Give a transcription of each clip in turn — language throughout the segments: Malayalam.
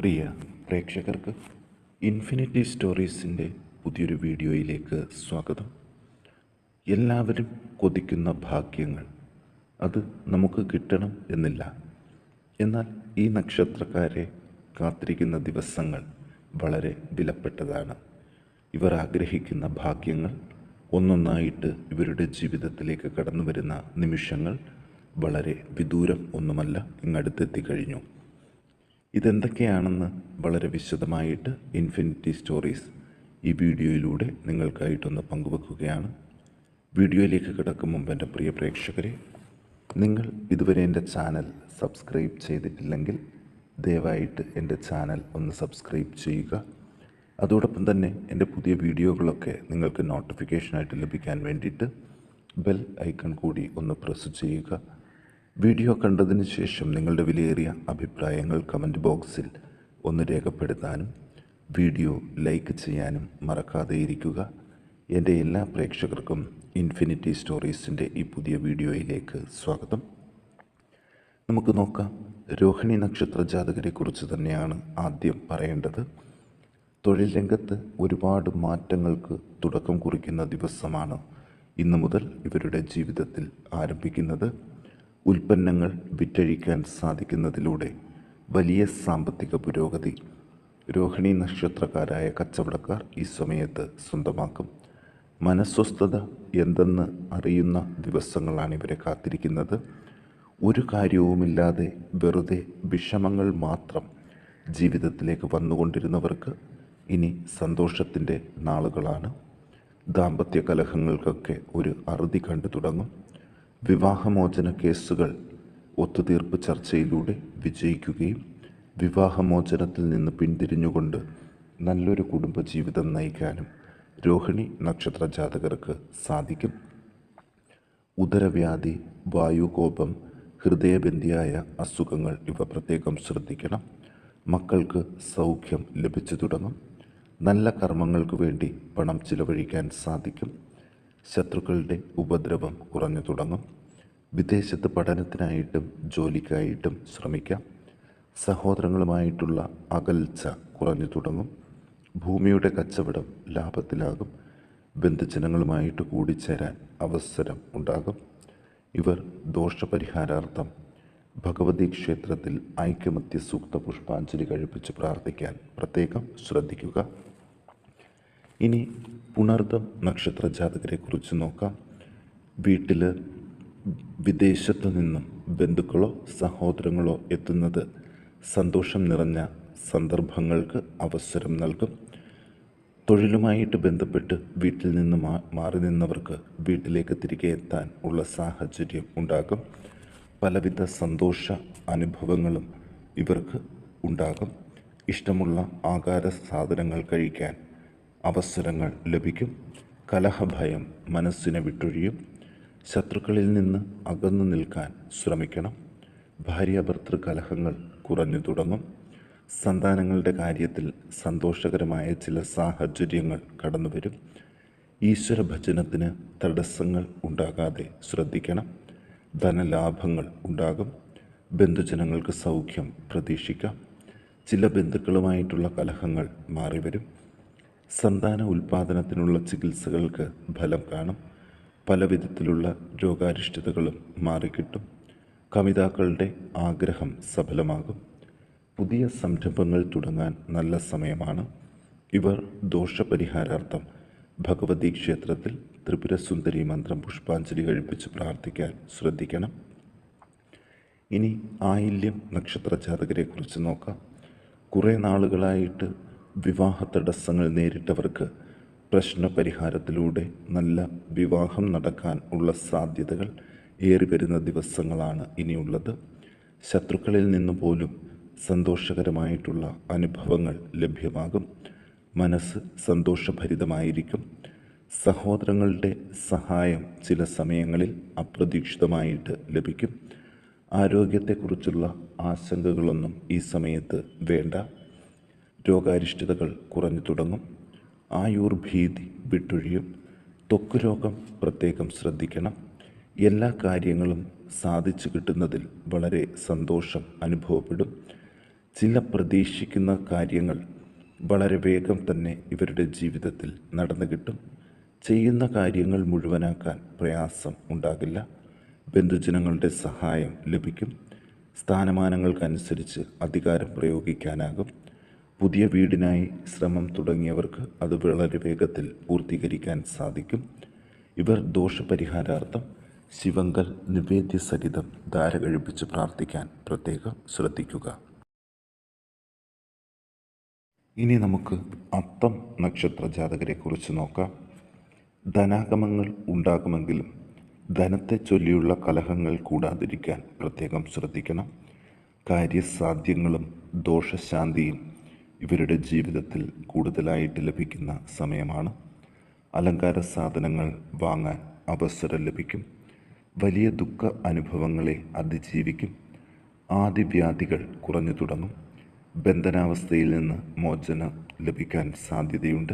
പ്രിയ പ്രേക്ഷകർക്ക് ഇൻഫിനിറ്റി സ്റ്റോറീസിന്റെ പുതിയൊരു വീഡിയോയിലേക്ക് സ്വാഗതം. എല്ലാവരും കൊതിക്കുന്ന ഭാഗ്യങ്ങൾ അത് നമുക്ക് കിട്ടണം എന്നില്ല. എന്നാൽ ഈ നക്ഷത്രക്കാരെ കാത്തിരിക്കുന്ന ദിവസങ്ങൾ വളരെ വിലപ്പെട്ടതാണ്. ഇവർ ആഗ്രഹിക്കുന്ന ഭാഗ്യങ്ങൾ ഒന്നൊന്നായിട്ട് ഇവരുടെ ജീവിതത്തിലേക്ക് കടന്നു വരുന്ന നിമിഷങ്ങൾ വളരെ വിദൂരം ഒന്നുമല്ല ഇങ്ങടുത്തെത്തി കഴിഞ്ഞു. ഇതെന്തൊക്കെയാണെന്ന് വളരെ വിശദമായിട്ട് ഇൻഫിനിറ്റി സ്റ്റോറീസ് ഈ വീഡിയോയിലൂടെ നിങ്ങൾക്കായിട്ടൊന്ന് പങ്കുവെക്കുകയാണ്. വീഡിയോയിലേക്ക് കിടക്കും മുമ്പ് എന്റെ പ്രിയ പ്രേക്ഷകരെ നിങ്ങൾ ഇതുവരെ എന്റെ ചാനൽ സബ്സ്ക്രൈബ് ചെയ്തിട്ടില്ലെങ്കിൽ ദയവായിട്ട് എന്റെ ചാനൽ ഒന്ന് സബ്സ്ക്രൈബ് ചെയ്യുക. അതോടൊപ്പം തന്നെ എന്റെ പുതിയ വീഡിയോകളൊക്കെ നിങ്ങൾക്ക് നോട്ടിഫിക്കേഷനായിട്ട് ലഭിക്കാൻ വേണ്ടിയിട്ട് ബെൽ ഐക്കൺ കൂടി ഒന്ന് പ്രസ് ചെയ്യുക. വീഡിയോ കണ്ടതിന് ശേഷം നിങ്ങളുടെ വിലയേറിയ അഭിപ്രായങ്ങൾ കമന്റ് ബോക്സിൽ ഒന്ന് രേഖപ്പെടുത്താനും വീഡിയോ ലൈക്ക് ചെയ്യാനും മറക്കാതെ ഇരിക്കുക. എന്റെ എല്ലാ പ്രേക്ഷകർക്കും ഇൻഫിനിറ്റി സ്റ്റോറീസിന്റെ ഈ പുതിയ വീഡിയോയിലേക്ക് സ്വാഗതം. നമുക്ക് നോക്കാം. രോഹിണി നക്ഷത്ര ജാതകരെക്കുറിച്ച് തന്നെയാണ് ആദ്യം പറയേണ്ടത്. തൊഴിൽ രംഗത്ത് ഒരുപാട് മാറ്റങ്ങൾക്ക് തുടക്കം കുറിക്കുന്ന ദിവസമാണ് ഇന്നു മുതൽ ഇവരുടെ ജീവിതത്തിൽ ആരംഭിക്കുന്നത്. ഉൽപ്പന്നങ്ങൾ വിറ്റഴിക്കാൻ സാധിക്കുന്നതിലൂടെ വലിയ സാമ്പത്തിക പുരോഗതി. രോഹിണി നക്ഷത്രക്കാരായ കച്ചവടക്കാർ ഈ സമയത്ത് സ്വന്തമാക്കും. മനസ്വസ്ഥത എന്തെന്ന് അറിയുന്ന ദിവസങ്ങളാണ് ഇവരെ കാത്തിരിക്കുന്നത്. ഒരു കാര്യവുമില്ലാതെ വെറുതെ വിഷമങ്ങൾ മാത്രം ജീവിതത്തിലേക്ക് വന്നുകൊണ്ടിരുന്നവർക്ക് ഇനി സന്തോഷത്തിന്റെ നാളുകളാണ്. ദാമ്പത്യ കലഹങ്ങൾക്കൊക്കെ ഒരു അറുതി കണ്ടു തുടങ്ങും. വിവാഹമോചന കേസുകൾ ഒത്തുതീർപ്പ് ചർച്ചയിലൂടെ വിജയിക്കുകയും വിവാഹമോചനത്തിൽ നിന്ന് പിന്തിരിഞ്ഞുകൊണ്ട് നല്ലൊരു കുടുംബജീവിതം നയിക്കാനും രോഹിണി നക്ഷത്ര ജാതകർക്ക് സാധിക്കും. ഉദരവ്യാധി വായുകോപം ഹൃദയബന്ധിയായ അസുഖങ്ങൾ ഇവ പ്രത്യേകം ശ്രദ്ധിക്കണം. മക്കൾക്ക് സൗഖ്യം ലഭിച്ചു തുടങ്ങും. നല്ല കർമ്മങ്ങൾക്ക് വേണ്ടി പണം ചിലവഴിക്കാൻ സാധിക്കും. ശത്രുക്കളുടെ ഉപദ്രവം കുറഞ്ഞു തുടങ്ങും. വിദേശത്ത് പഠനത്തിനായിട്ടും ജോലിക്കായിട്ടും ശ്രമിക്കാം. സഹോദരങ്ങളുമായിട്ടുള്ള അകൽച്ച കുറഞ്ഞു തുടങ്ങും. ഭൂമിയുടെ കച്ചവടം ലാഭത്തിലാകും. ബന്ധുജനങ്ങളുമായിട്ട് കൂടിച്ചേരാൻ അവസരം ഉണ്ടാകും. ഇവർ ദോഷപരിഹാരാർത്ഥം ഭഗവതി ക്ഷേത്രത്തിൽ ഐക്യമത്യ സൂക്ത പുഷ്പാഞ്ജലി കഴിപ്പിച്ച് പ്രാർത്ഥിക്കാൻ പ്രത്യേകം ശ്രദ്ധിക്കുക. ഇനി പുണർദം നക്ഷത്ര ജാതകരെ കുറിച്ച് നോക്കാം. വീട്ടിൽ വിദേശത്തു നിന്നും ബന്ധുക്കളോ സഹോദരങ്ങളോ എത്തുന്നത് സന്തോഷം നിറഞ്ഞ സന്ദർഭങ്ങൾക്ക് അവസരം നൽകും. തൊഴിലുമായിട്ട് ബന്ധപ്പെട്ട് വീട്ടിൽ നിന്ന് മാറി നിന്നവർക്ക് വീട്ടിലേക്ക് തിരികെ എത്താൻ ഉള്ള സാഹചര്യം ഉണ്ടാകും. പലവിധ സന്തോഷ അനുഭവങ്ങളും ഇവർക്ക് ഉണ്ടാകും. ഇഷ്ടമുള്ള ആകാര സാധനങ്ങൾ കഴിക്കാൻ അവസരങ്ങൾ ലഭിക്കും. കലഹഭയം മനസ്സിനെ വിട്ടൊഴിയും. ശത്രുക്കളിൽ നിന്ന് അകന്നു നിൽക്കാൻ ശ്രമിക്കണം. ഭാര്യാഭർത്തൃ കലഹങ്ങൾ കുറഞ്ഞു തുടങ്ങും. സന്താനങ്ങളുടെ കാര്യത്തിൽ സന്തോഷകരമായ ചില സാഹചര്യങ്ങൾ കടന്നുവരും. ഈശ്വര ഭജനത്തിന് തടസ്സങ്ങൾ ഉണ്ടാകാതെ ശ്രദ്ധിക്കണം. ധനലാഭങ്ങൾ ഉണ്ടാകും. ബന്ധുജനങ്ങൾക്ക് സൗഖ്യം പ്രതീക്ഷിക്കാം. ചില ബന്ധുക്കളുമായിട്ടുള്ള കലഹങ്ങൾ മാറിവരും. സന്താന ഉൽപാദനത്തിനുള്ള ചികിത്സകൾക്ക് ഫലം കാണും. പല വിധത്തിലുള്ള രോഗാരിഷ്ടതകളും മാറിക്കിട്ടും. കവിതാക്കളുടെ ആഗ്രഹം സഫലമാകും. പുതിയ സംരംഭങ്ങൾ തുടങ്ങാൻ നല്ല സമയമാണ്. ഇവർ ദോഷപരിഹാരാർത്ഥം ഭഗവതി ക്ഷേത്രത്തിൽ ത്രിപുരസുന്ദരി മന്ത്രം പുഷ്പാഞ്ജലി കഴിപ്പിച്ച് പ്രാർത്ഥിക്കാൻ ശ്രദ്ധിക്കണം. ഇനി ആയില്യം നക്ഷത്ര ജാതകരെക്കുറിച്ച് നോക്കാം. കുറേ നാളുകളായിട്ട് വിവാഹ തടസ്സങ്ങൾ നേരിട്ടവർക്ക് പ്രശ്ന പരിഹാരത്തിലൂടെ നല്ല വിവാഹം നടക്കാൻ ഉള്ള സാധ്യതകൾ ഏറി വരുന്ന ദിവസങ്ങളാണ് ഇനിയുള്ളത്. ശത്രുക്കളിൽ നിന്ന് പോലും സന്തോഷകരമായിട്ടുള്ള അനുഭവങ്ങൾ ലഭ്യമാകും. മനസ്സ് സന്തോഷഭരിതമായിരിക്കും. സഹോദരങ്ങളുടെ സഹായം ചില സമയങ്ങളിൽ അപ്രതീക്ഷിതമായിട്ട് ലഭിക്കും. ആരോഗ്യത്തെക്കുറിച്ചുള്ള ആശങ്കകളൊന്നും ഈ സമയത്ത് വേണ്ട. രോഗാരിഷ്ടതകൾ കുറഞ്ഞു തുടങ്ങും. ആയുർഭീതി വിട്ടൊഴിയും. ത്വക്ക് രോഗം പ്രത്യേകം ശ്രദ്ധിക്കണം. എല്ലാ കാര്യങ്ങളും സാധിച്ചു കിട്ടുന്നതിൽ വളരെ സന്തോഷം അനുഭവപ്പെടും. ചില പ്രതീക്ഷിക്കുന്ന കാര്യങ്ങൾ വളരെ വേഗം തന്നെ ഇവരുടെ ജീവിതത്തിൽ നടന്നു കിട്ടും. ചെയ്യുന്ന കാര്യങ്ങൾ മുഴുവനാക്കാൻ പ്രയാസം ഉണ്ടാകില്ല. ബന്ധുജനങ്ങളുടെ സഹായം ലഭിക്കും. സ്ഥാനമാനങ്ങൾക്കനുസരിച്ച് അധികാരം പ്രയോഗിക്കാനാകും. പുതിയ വീടിനായി ശ്രമം തുടങ്ങിയവർക്ക് അത് വളരെ വേഗത്തിൽ പൂർത്തീകരിക്കാൻ സാധിക്കും. ഇവർ ദോഷപരിഹാരാർത്ഥം ശിവങ്കൽ നിവേദ്യ സഹിതം ധാര കഴിപ്പിച്ച് പ്രാർത്ഥിക്കാൻ പ്രത്യേകം ശ്രദ്ധിക്കുക. ഇനി നമുക്ക് അത്തം നക്ഷത്ര ജാതകരെ കുറിച്ച് നോക്കാം. ധനാഗമങ്ങൾ ഉണ്ടാകുമെങ്കിലും ധനത്തെ ചൊല്ലിയുള്ള കലഹങ്ങൾ കൂടാതിരിക്കാൻ പ്രത്യേകം ശ്രദ്ധിക്കണം. കാര്യസാധ്യങ്ങളും ദോഷശാന്തിയും ഇവരുടെ ജീവിതത്തിൽ കൂടുതലായിട്ട് ലഭിക്കുന്ന സമയമാണ്. അലങ്കാര സാധനങ്ങൾ വാങ്ങാൻ അവസരം ലഭിക്കും. വലിയ ദുഃഖ അനുഭവങ്ങളെ അതിജീവിക്കും. ആദിവ്യാധികൾ കുറഞ്ഞു തുടങ്ങും. ബന്ധനാവസ്ഥയിൽ നിന്ന് മോചനം ലഭിക്കാൻ സാധ്യതയുണ്ട്.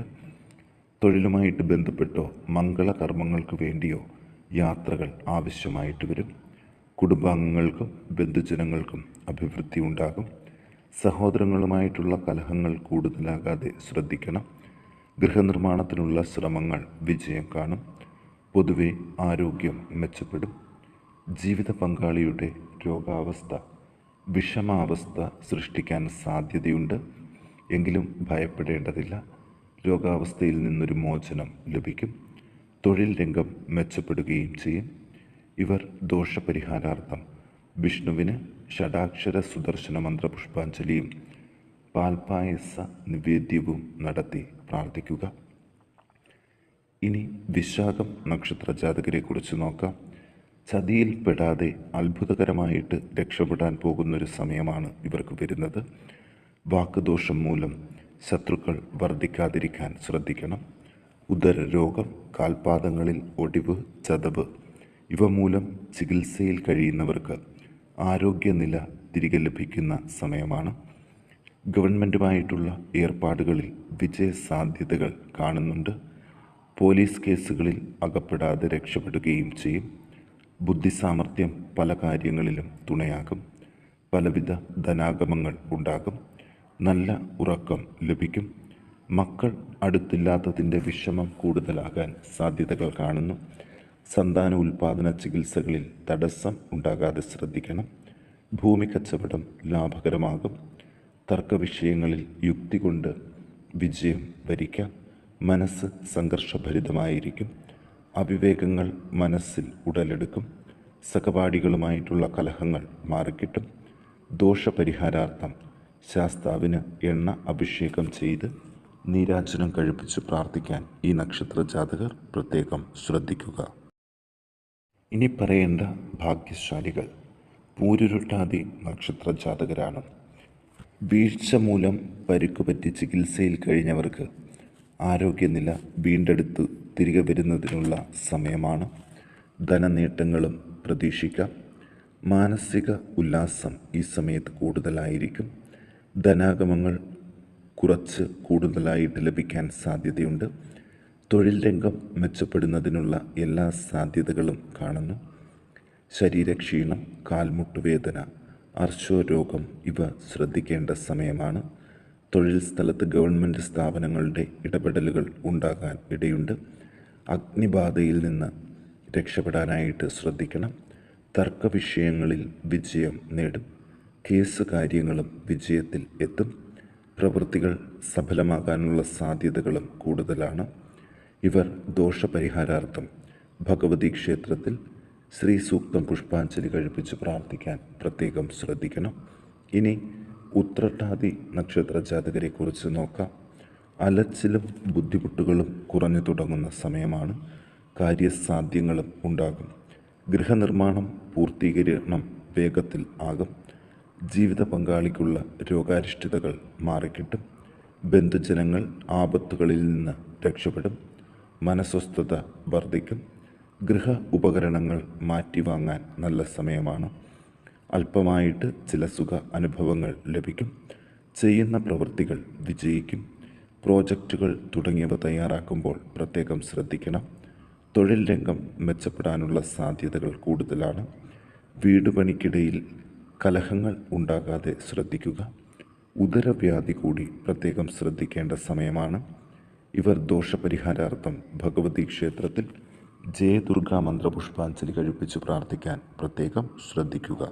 തൊഴിലുമായിട്ട് ബന്ധപ്പെട്ടോ മംഗളകർമ്മങ്ങൾക്ക് വേണ്ടിയോ യാത്രകൾ ആവശ്യമായിട്ട് വരും. കുടുംബാംഗങ്ങൾക്കും ബന്ധുജനങ്ങൾക്കും അഭിവൃദ്ധി ഉണ്ടാകും. സഹോദരങ്ങളുമായിട്ടുള്ള കലഹങ്ങൾ കൂടുതലാകാതെ ശ്രദ്ധിക്കണം. ഗൃഹനിർമ്മാണത്തിനുള്ള ശ്രമങ്ങൾ വിജയം കാണും. പൊതുവെ ആരോഗ്യം മെച്ചപ്പെടും. ജീവിത പങ്കാളിയുടെ രോഗാവസ്ഥ വിഷമാവസ്ഥ സൃഷ്ടിക്കാൻ സാധ്യതയുണ്ട്. എങ്കിലും ഭയപ്പെടേണ്ടതില്ല. രോഗാവസ്ഥയിൽ നിന്നൊരു മോചനം ലഭിക്കും. തൊഴിൽ രംഗം മെച്ചപ്പെടുകയും ചെയ്യും. ഇവർ ദോഷപരിഹാരാർത്ഥം വിഷ്ണുവിന് ഷഡാക്ഷര സുദർശന മന്ത്ര പുഷ്പാഞ്ജലിയും പാൽപായസ നിവേദ്യവും നടത്തി പ്രാർത്ഥിക്കുക. ഇനി വിശാഖം നക്ഷത്ര ജാതകരെ കുറിച്ച് നോക്കാം ചതിയിൽപ്പെടാതെ അത്ഭുതകരമായിട്ട് രക്ഷപ്പെടാൻ പോകുന്നൊരു സമയമാണ് ഇവർക്ക് വരുന്നത്. വാക്കുദോഷം മൂലം ശത്രുക്കൾ വർദ്ധിക്കാതിരിക്കാൻ ശ്രദ്ധിക്കണം. ഉദര രോഗം കാൽപാദങ്ങളിൽ ഒടിവ് ചതവ് ഇവ മൂലം ചികിത്സയിൽ കഴിയുന്നവർക്ക് ആരോഗ്യനില തിരികെ ലഭിക്കുന്ന സമയമാണ്. ഗവൺമെന്റുമായിട്ടുള്ള ഏർപ്പാടുകളിൽ വിജയസാധ്യതകൾ കാണുന്നുണ്ട്. പോലീസ് കേസുകളിൽ അകപ്പെടാതെ രക്ഷപ്പെടുകയും ചെയ്യും. ബുദ്ധിസാമർഥ്യം പല കാര്യങ്ങളിലും തുണയാകും. പലവിധ ധനാഗമങ്ങൾ ഉണ്ടാകും. നല്ല ഉറക്കം ലഭിക്കും. മക്കൾ അടുത്തില്ലാത്തതിന്റെ വിഷമം കൂടുതലാകാൻ സാധ്യതകൾ കാണുന്നു. സന്താന ഉൽപാദന ചികിത്സകളിൽ തടസ്സം ഉണ്ടാകാതെ ശ്രദ്ധിക്കണം. ഭൂമി കച്ചവടം ലാഭകരമാകും. തർക്ക വിഷയങ്ങളിൽ യുക്തി കൊണ്ട് വിജയം വരിക്കാം. മനസ്സ് സംഘർഷഭരിതമായിരിക്കും. അവിവേകങ്ങൾ മനസ്സിൽ ഉടലെടുക്കും. സഹപാഠികളുമായിട്ടുള്ള കലഹങ്ങൾ മാറിക്കിട്ടും. ദോഷപരിഹാരാർത്ഥം ശാസ്താവിന് എണ്ണ അഭിഷേകം ചെയ്ത് നീരാജനം കഴിപ്പിച്ച് പ്രാർത്ഥിക്കാൻ ഈ നക്ഷത്ര ജാതകർ പ്രത്യേകം ശ്രദ്ധിക്കുക. ഇനി പറയേണ്ട ഭാഗ്യശാലികൾ പൂരുരുട്ടാതി നക്ഷത്ര ജാതകരാണ് വീഴ്ച മൂലം പരുക്കുപറ്റി ചികിത്സയിൽ കഴിഞ്ഞവർക്ക് ആരോഗ്യനില വീണ്ടെടുത്ത് തിരികെ വരുന്നതിനുള്ള സമയമാണ്. ധനനേട്ടങ്ങളും പ്രതീക്ഷിക്കാം. മാനസിക ഉല്ലാസം ഈ സമയത്ത് കൂടുതലായിരിക്കും. ധനാഗമങ്ങൾ കുറച്ച് കൂടുതലായിട്ട് ലഭിക്കാൻ സാധ്യതയുണ്ട്. തൊഴിൽ രംഗം മെച്ചപ്പെടുന്നതിനുള്ള എല്ലാ സാധ്യതകളും കാണുന്നു. ശരീരക്ഷീണം കാൽമുട്ടുവേദന അർശോരോഗം ഇവ ശ്രദ്ധിക്കേണ്ട സമയമാണ്. തൊഴിൽ സ്ഥലത്ത് ഗവൺമെന്റ് സ്ഥാപനങ്ങളുടെ ഇടപെടലുകൾ ഉണ്ടാകാൻ ഇടയുണ്ട്. അഗ്നിബാധയിൽ നിന്ന് രക്ഷപ്പെടാനായിട്ട് ശ്രദ്ധിക്കണം. തർക്ക വിഷയങ്ങളിൽ വിജയം നേടും. കേസ് കാര്യങ്ങളും വിജയത്തിൽ എത്തും. പ്രവൃത്തികൾ സഫലമാകാനുള്ള സാധ്യതകളും കൂടുതലാണ്. ഇവർ ദോഷപരിഹാരാർത്ഥം ഭഗവതി ക്ഷേത്രത്തിൽ ശ്രീ സൂക്തം പുഷ്പാഞ്ജലി കഴിപ്പിച്ച് പ്രാർത്ഥിക്കാൻ പ്രത്യേകം ശ്രദ്ധിക്കണം. ഇനി ഉത്രട്ടാതി നക്ഷത്ര ജാതകരെ കുറിച്ച് നോക്കാം. അലച്ചിലും ബുദ്ധിമുട്ടുകളും കുറഞ്ഞു തുടങ്ങുന്ന സമയമാണ് കാര്യസാധ്യങ്ങളും ഉണ്ടാകും. ഗൃഹനിർമ്മാണം പൂർത്തീകരണം വേഗത്തിൽ ആകും. ജീവിത പങ്കാളിക്കുള്ള രോഗാരിഷ്ഠിതകൾ മാറിക്കിട്ടും. ബന്ധുജനങ്ങൾ ആപത്തുകളിൽ നിന്ന് രക്ഷപ്പെടും. മനസ്വസ്ഥത വർദ്ധിക്കും. ഗൃഹ ഉപകരണങ്ങൾ മാറ്റി വാങ്ങാൻ നല്ല സമയമാണ്. അല്പമായിട്ട് ചില സുഖ അനുഭവങ്ങൾ ലഭിക്കും. ചെയ്യുന്ന പ്രവൃത്തികൾ വിജയിക്കും. പ്രോജക്റ്റുകൾ തുടങ്ങിയവ തയ്യാറാക്കുമ്പോൾ പ്രത്യേകം ശ്രദ്ധിക്കണം. തൊഴിൽ രംഗം മെച്ചപ്പെടാനുള്ള സാധ്യതകൾ കൂടുതലാണ്. വീട് പണിക്കിടയിൽ കലഹങ്ങൾ ഉണ്ടാകാതെ ശ്രദ്ധിക്കുക. ഉദരവ്യാധി കൂടി പ്രത്യേകം ശ്രദ്ധിക്കേണ്ട സമയമാണ്. ഇവർ ദോഷപരിഹാരാർത്ഥം ഭഗവതി ക്ഷേത്രത്തിൽ ജയദുർഗാ മന്ത്രപുഷ്പാഞ്ജലി കഴിപ്പിച്ച് പ്രാർത്ഥിക്കാൻ പ്രത്യേകം ശ്രദ്ധിക്കുക.